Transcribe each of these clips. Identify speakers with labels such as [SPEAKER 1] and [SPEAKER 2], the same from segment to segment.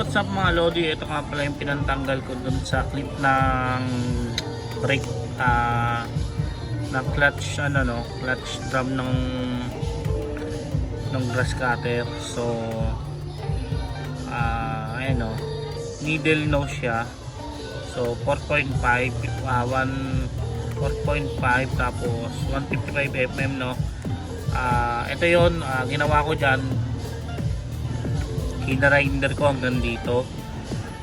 [SPEAKER 1] what's up mga Lodi? Ito nga pala yung pinantanggal ko dun sa clip ng brake ah ng clutch ano no, clutch drum ng ng grass cutter. So ah ayun no, needle nose siya. So 4.5 ah 1 4.5 tapos 155 mm no. Ah ito 'yon, ah, ginawa ko diyan ginarinder ko hanggang dito.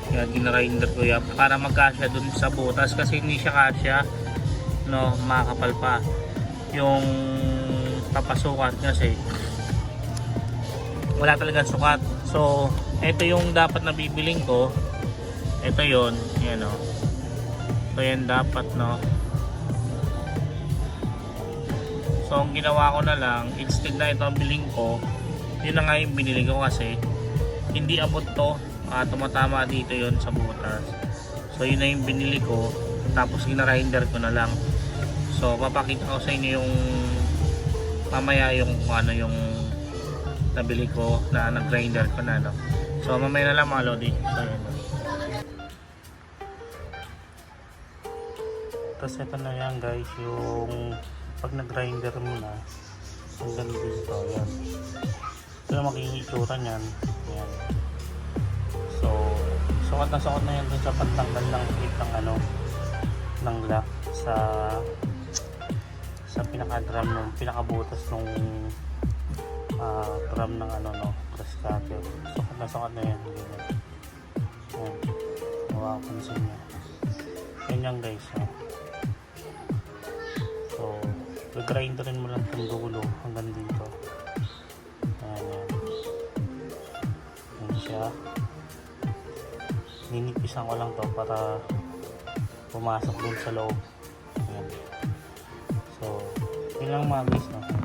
[SPEAKER 1] Kaya ginarinder ko yan. Para magkasya dun sa butas kasi hindi siya kasya no makakapal pa. Yung papasukat kasi wala talagang sukat. So ito yung dapat na bibiling ko. Ito yon yan o so yan dapat no. So ang ginawa ko na lang instead na ito ang biling ko yun na nga yung binili ko kasi hindi abot to. Ah, tumatama dito yon sa butas. So yun na yung binili ko. Tapos ginarinder ko na lang. So papakita ko sa inyo yung mamaya yung ano yung nabili ko na nag-grinder ko na no? So mamaya na lang mga lodi. So yun. Tapos ito na yan guys yung pag nag-grinder mo na hanggang dito yan ito yung magiging itsura yan so sukat na sukat na yan dun sa pantanggal ng clip ng ano ng lock sa sa pinaka drum ng pinaka butas nung ah, drum ng ano no press sukat na sukat na yan ganyan yan mapapansin nyo yan yan guys no? so gagrinderin mo lang itong dulo hanggang dito siya ninipisan ko lang to para pumasok dun sa loob. So yun lang mga guys no